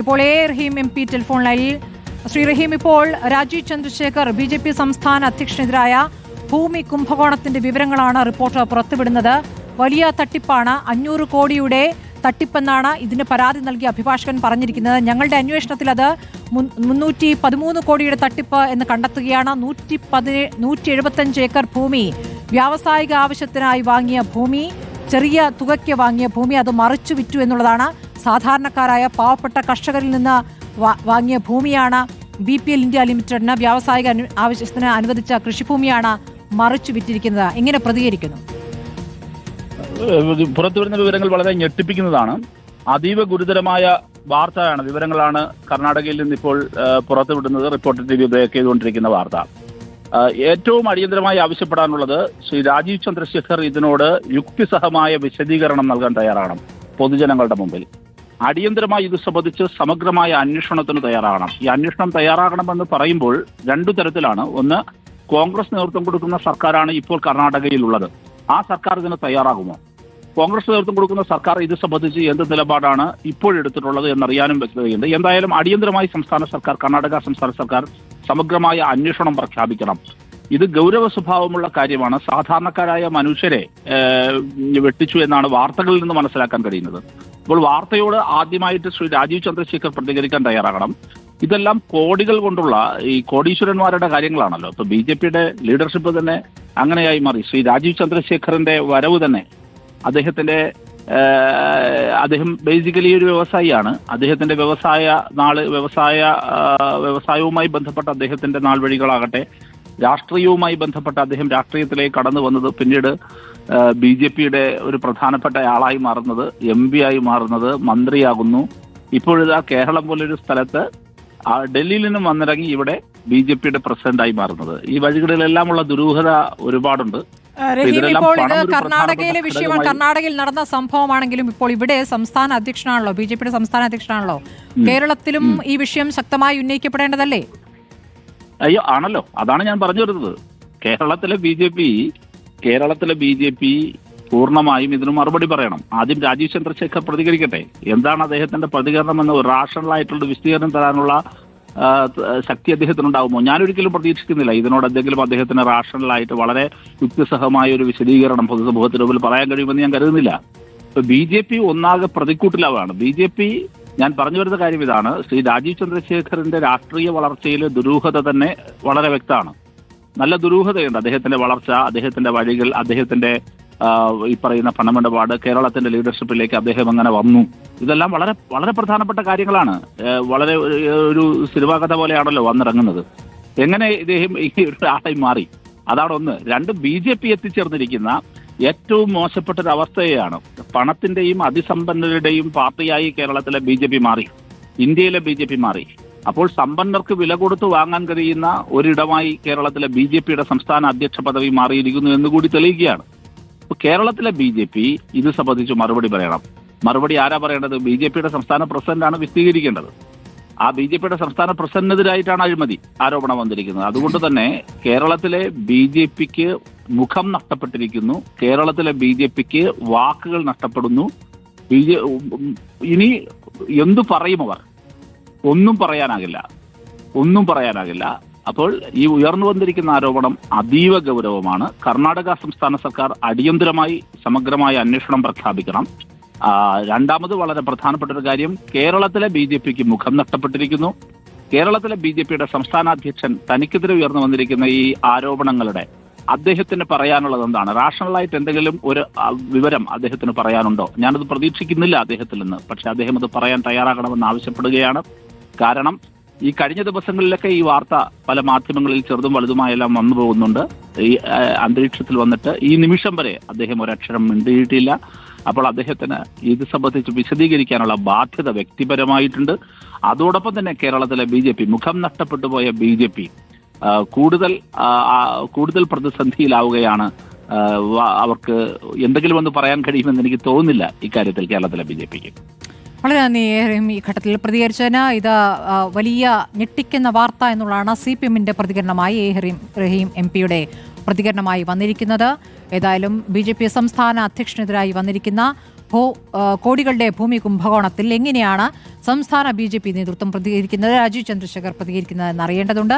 ഇപ്പോൾ A Rahim M P telephone ലൈനിൽ. ശ്രീ റഹീം ഇപ്പോൾ Rajeev Chandrasekhar B J P സംസ്ഥാന അധ്യക്ഷനെതിരായ ഭൂമി കുംഭകോണത്തിന്റെ വിവരങ്ങളാണ് റിപ്പോർട്ട് പുറത്തുവിടുന്നത്. വലിയ തട്ടിപ്പാണ് അഞ്ഞൂറ് കോടിയുടെ തട്ടിപ്പെന്നാണ് ഇതിന് പരാതി നൽകിയ അഭിഭാഷകൻ പറഞ്ഞിരിക്കുന്നത്. ഞങ്ങളുടെ അന്വേഷണത്തിൽ അത് മുന്നൂറ്റി പതിമൂന്ന് കോടിയുടെ തട്ടിപ്പ് എന്ന് കണ്ടെത്തുകയാണ്. നൂറ്റി പതി നൂറ്റി എഴുപത്തഞ്ച് ഏക്കർ ഭൂമി വ്യാവസായിക ആവശ്യത്തിനായി വാങ്ങിയ ഭൂമി ചെറിയ തുകയ്ക്ക് വാങ്ങിയ ഭൂമി അത് മറിച്ചു വിറ്റു എന്നുള്ളതാണ് സാധാരണക്കാരായ പാവപ്പെട്ട കർഷകരിൽ നിന്ന് വാങ്ങിയ ഭൂമിയാണ് ബി പി എൽ ഇന്ത്യ ലിമിറ്റഡിന് വ്യാവസായിക ആവശ്യത്തിന് അനുവദിച്ച കൃഷിഭൂമിയാണ് മറിച്ചു വിറ്റിരിക്കുന്നത്. എങ്ങനെ പ്രതികരിക്കുന്നു? പുറത്തു വരുന്ന വിവരങ്ങൾ വളരെ ഞെട്ടിപ്പിക്കുന്നതാണ്. അതീവ ഗുരുതരമായ വാർത്തയാണ് വിവരങ്ങളാണ് കർണാടകയിൽ നിന്ന് ഇപ്പോൾ പുറത്തുവിടുന്നത് റിപ്പോർട്ടർ ടി വി ബ്രേക്ക് ചെയ്തുകൊണ്ടിരിക്കുന്ന വാർത്ത. ഏറ്റവും അടിയന്തരമായി ആവശ്യപ്പെടാനുള്ളത് ശ്രീ രാജീവ് ചന്ദ്രശേഖർ ഇതിനോട് യുക്തിസഹമായ വിശദീകരണം നൽകാൻ തയ്യാറാണ് പൊതുജനങ്ങളുടെ മുമ്പിൽ. അടിയന്തരമായി ഇത് സംബന്ധിച്ച് സമഗ്രമായ അന്വേഷണത്തിന് തയ്യാറാകണം. ഈ അന്വേഷണം തയ്യാറാകണമെന്ന് പറയുമ്പോൾ രണ്ടു തരത്തിലാണ്. ഒന്ന് കോൺഗ്രസ് നേതൃത്വം കൊടുക്കുന്ന സർക്കാരാണ് ഇപ്പോൾ കർണാടകയിലുള്ളത്. ആ സർക്കാർ ഇതിന് തയ്യാറാകുമോ? കോൺഗ്രസ് നേതൃത്വം കൊടുക്കുന്ന സർക്കാർ ഇത് സംബന്ധിച്ച് എന്ത് നിലപാടാണ് ഇപ്പോഴെടുത്തിട്ടുള്ളത് എന്നറിയാനും വ്യക്തതയുണ്ട് എന്തായാലും അടിയന്തരമായി സംസ്ഥാന സർക്കാർ കർണാടക സംസ്ഥാന സർക്കാർ സമഗ്രമായ അന്വേഷണം പ്രഖ്യാപിക്കണം. ഇത് ഗൗരവ സ്വഭാവമുള്ള കാര്യമാണ്. സാധാരണക്കാരായ മനുഷ്യരെ വെട്ടിച്ചു എന്നാണ് വാർത്തകളിൽ നിന്ന് മനസ്സിലാക്കാൻ കഴിയുന്നത്. അപ്പോൾ വാർത്തയോട് ആദ്യമായിട്ട് ശ്രീ രാജീവ് ചന്ദ്രശേഖർ പ്രതികരിക്കാൻ തയ്യാറാകണം. ഇതെല്ലാം കോടികൾ കൊണ്ടുള്ള ഈ കോടീശ്വരന്മാരുടെ കാര്യങ്ങളാണല്ലോ. ഇപ്പൊ ബി ജെ പിയുടെ ലീഡർഷിപ്പ് തന്നെ അങ്ങനെയായി മാറി. ശ്രീ രാജീവ് ചന്ദ്രശേഖറിന്റെ വരവ് തന്നെ അദ്ദേഹത്തിന്റെ അദ്ദേഹം ബേസിക്കലി ഒരു വ്യവസായിയാണ്. അദ്ദേഹത്തിന്റെ വ്യവസായ നാൾ വ്യവസായ വ്യവസായവുമായി ബന്ധപ്പെട്ട അദ്ദേഹത്തിന്റെ നാൾ വഴികളാകട്ടെ രാഷ്ട്രീയവുമായി ബന്ധപ്പെട്ട് അദ്ദേഹം രാഷ്ട്രീയത്തിലേക്ക് കടന്നു വന്നത് പിന്നീട് ബി ജെ പിയുടെ ഒരു പ്രധാനപ്പെട്ട ആളായി മാറുന്നത് എം പി ആയി മാറുന്നത് മന്ത്രിയാകുന്നു. ഇപ്പോഴിതാ കേരളം പോലൊരു സ്ഥലത്ത് ഡൽഹിയിൽ നിന്നും വന്നിറങ്ങി ഇവിടെ ബി ജെ പിയുടെ പ്രസിഡന്റായി മാറുന്നത്. ഈ വഴികളിലെല്ലാം ഉള്ള ദുരൂഹത ഒരുപാടുണ്ട്. റഹീം ഇപ്പോൾ ഇത് കർണാടകയിലെ വിഷയമാണ്. കർണാടകയിൽ നടന്ന സംഭവമാണെങ്കിലും ഇപ്പോൾ ഇവിടെ സംസ്ഥാന അധ്യക്ഷനാണല്ലോ ബി ജെ പിയുടെ സംസ്ഥാന അധ്യക്ഷനാണല്ലോ. കേരളത്തിലും ഈ വിഷയം ശക്തമായി ഉന്നയിക്കപ്പെടേണ്ടതല്ലേ? അയ്യോ ആണല്ലോ. അതാണ് ഞാൻ പറഞ്ഞു വരുന്നത്. കേരളത്തിലെ ബി ജെ പി കേരളത്തിലെ ബി ജെ പി പൂർണമായും ഇതിന് മറുപടി പറയണം. ആദ്യം രാജീവ് ചന്ദ്രശേഖർ പ്രതികരിക്കട്ടെ. എന്താണ് അദ്ദേഹത്തിന്റെ പ്രതികരണം എന്ന് റാഷണൽ ആയിട്ടുള്ള വിശദീകരണം തരാനുള്ള ശക്തി അദ്ദേഹത്തിന് ശക്തി അദ്ദേഹത്തിനുണ്ടാകുമോ ഞാനൊരിക്കലും പ്രതീക്ഷിക്കുന്നില്ല. ഇതിനോട് എന്തെങ്കിലും അദ്ദേഹത്തിന് റാഷണൽ ആയിട്ട് വളരെ യുക്തിസഹമായ ഒരു വിശദീകരണം പൊതുസമൂഹത്തിന് മുമ്പിൽ പറയാൻ കഴിയുമെന്ന് ഞാൻ കരുതുന്നില്ല. ഇപ്പൊ ബി ജെ പി ഒന്നാകെ പ്രതിക്കൂട്ടിലാവാണ്. ബി ജെ പി ഞാൻ പറഞ്ഞു വരുന്ന കാര്യം ഇതാണ്. ശ്രീ രാജീവ് ചന്ദ്രശേഖറിന്റെ രാഷ്ട്രീയ വളർച്ചയിൽ ദുരൂഹത തന്നെ വളരെ വ്യക്തമാണ്. നല്ല ദുരൂഹതയുണ്ട് അദ്ദേഹത്തിന്റെ വളർച്ച അദ്ദേഹത്തിന്റെ വഴികൾ അദ്ദേഹത്തിന്റെ ഈ പറയുന്ന പണമിടപാട് കേരളത്തിന്റെ ലീഡർഷിപ്പിലേക്ക് അദ്ദേഹം അങ്ങനെ വന്നു. ഇതെല്ലാം വളരെ വളരെ പ്രധാനപ്പെട്ട കാര്യങ്ങളാണ്. വളരെ ഒരു- സിനിമാ കഥ പോലെയാണല്ലോ വന്നിറങ്ങുന്നത്. എങ്ങനെ ഇദ്ദേഹം ഈ ഒരു ആളായി മാറി? അതാണ് ഒന്ന്. രണ്ട് ബി ജെ പി എത്തിച്ചേർന്നിരിക്കുന്ന ഏറ്റവും മോശപ്പെട്ട ഒരു അവസ്ഥയാണ് പണത്തിന്റെയും അതിസമ്പന്നരുടെയും പാർട്ടിയായി കേരളത്തിലെ ബി ജെ പി മാറി. ഇന്ത്യയിലെ ബി ജെ പി മാറി. അപ്പോൾ സമ്പന്നർക്ക് വില കൊടുത്ത് വാങ്ങാൻ കഴിയുന്ന ഒരിടമായി കേരളത്തിലെ ബി ജെ പിയുടെ സംസ്ഥാന അധ്യക്ഷ പദവി മാറിയിരിക്കുന്നു എന്ന് കൂടി തെളിയിക്കുകയാണ്. അപ്പൊ കേരളത്തിലെ ബി ജെ പി ഇത് സംബന്ധിച്ച് മറുപടി പറയണം. മറുപടി ആരാ പറയേണ്ടത്? ബി ജെ പിയുടെ സംസ്ഥാന പ്രസിഡന്റാണ് വിശദീകരിക്കേണ്ടത്. ആ ബി ജെ പിയുടെ സംസ്ഥാന പ്രസിഡന്റിനെതിരായിട്ടാണ് അഴിമതി ആരോപണം വന്നിരിക്കുന്നത്. അതുകൊണ്ട് തന്നെ കേരളത്തിലെ ബി ജെ പിക്ക് മുഖം നഷ്ടപ്പെട്ടിരിക്കുന്നു. കേരളത്തിലെ ബി ജെ പിക്ക് വാക്കുകൾ നഷ്ടപ്പെടുന്നു. ബി ജെ ഇനി എന്തു പറയും അവർ? ഒന്നും പറയാനാകില്ല. ഒന്നും പറയാനാകില്ല. അപ്പോൾ ഈ ഉയർന്നു വന്നിരിക്കുന്ന ആരോപണം അതീവ ഗൗരവമാണ്. കർണാടക സംസ്ഥാന സർക്കാർ അടിയന്തരമായി സമഗ്രമായ അന്വേഷണം പ്രഖ്യാപിക്കണം. രണ്ടാമത് വളരെ പ്രധാനപ്പെട്ട ഒരു കാര്യം കേരളത്തിലെ ബി ജെ പിക്ക് മുഖം നഷ്ടപ്പെട്ടിരിക്കുന്നു. കേരളത്തിലെ ബി ജെ പിയുടെ സംസ്ഥാന അധ്യക്ഷൻ തനിക്കെതിരെ ഉയർന്നു വന്നിരിക്കുന്ന ഈ ആരോപണങ്ങളുടെ അദ്ദേഹത്തിന് പറയാനുള്ളത് എന്താണ്? റാഷണലായിട്ട് എന്തെങ്കിലും ഒരു വിവരം അദ്ദേഹത്തിന് പറയാനുണ്ടോ? ഞാനത് പ്രതീക്ഷിക്കുന്നില്ല അദ്ദേഹത്തിൽ നിന്ന് പക്ഷെ അദ്ദേഹം അത് പറയാൻ തയ്യാറാകണമെന്ന് ആവശ്യപ്പെടുകയാണ്. കാരണം ഈ കഴിഞ്ഞ ദിവസങ്ങളിലൊക്കെ ഈ വാർത്ത പല മാധ്യമങ്ങളിൽ ചെറുതും വലുതുമായെല്ലാം വന്നു പോകുന്നുണ്ട്. ഈ അന്തരീക്ഷത്തിൽ വന്നിട്ട് ഈ നിമിഷം വരെ അദ്ദേഹം ഒരക്ഷരം മിണ്ടിയിട്ടില്ല. അപ്പോൾ അദ്ദേഹത്തിന് ഇത് സംബന്ധിച്ച് വിശദീകരിക്കാനുള്ള ബാധ്യത വ്യക്തിപരമായിട്ടുണ്ട്. അതോടൊപ്പം തന്നെ കേരളത്തിലെ ബി ജെ പി മുഖം നഷ്ടപ്പെട്ടു പോയ ബി ജെ പി കൂടുതൽ കൂടുതൽ പ്രതിസന്ധിയിലാവുകയാണ്. അവർക്ക് എന്തെങ്കിലും ഒന്ന് പറയാൻ കഴിയുമെന്ന് എനിക്ക് തോന്നുന്നില്ല ഇക്കാര്യത്തിൽ കേരളത്തിലെ ബി ജെ പിക്ക്. വളരെ നന്ദി ഈ ഘട്ടത്തിൽ പ്രതികരിച്ചതിന് ഇത് വലിയ ഞെട്ടിക്കുന്ന വാർത്ത എന്നുള്ളതാണ് സി പി എമ്മിന്റെ പ്രതികരണമായി എ ഹറീം റഹീം എം പിയുടെ പ്രതികരണമായി വന്നിരിക്കുന്നത്. ഏതായാലും ബി ജെ പി സംസ്ഥാന അധ്യക്ഷനെതിരായി വന്നിരിക്കുന്ന ഭൂ കോടികളുടെ ഭൂമി കുംഭകോണത്തിൽ എങ്ങനെയാണ് സംസ്ഥാന ബി ജെ പി നേതൃത്വം പ്രതികരിക്കുന്നത് രാജീവ് ചന്ദ്രശേഖർ പ്രതികരിക്കുന്നത് എന്നറിയേണ്ടതുണ്ട്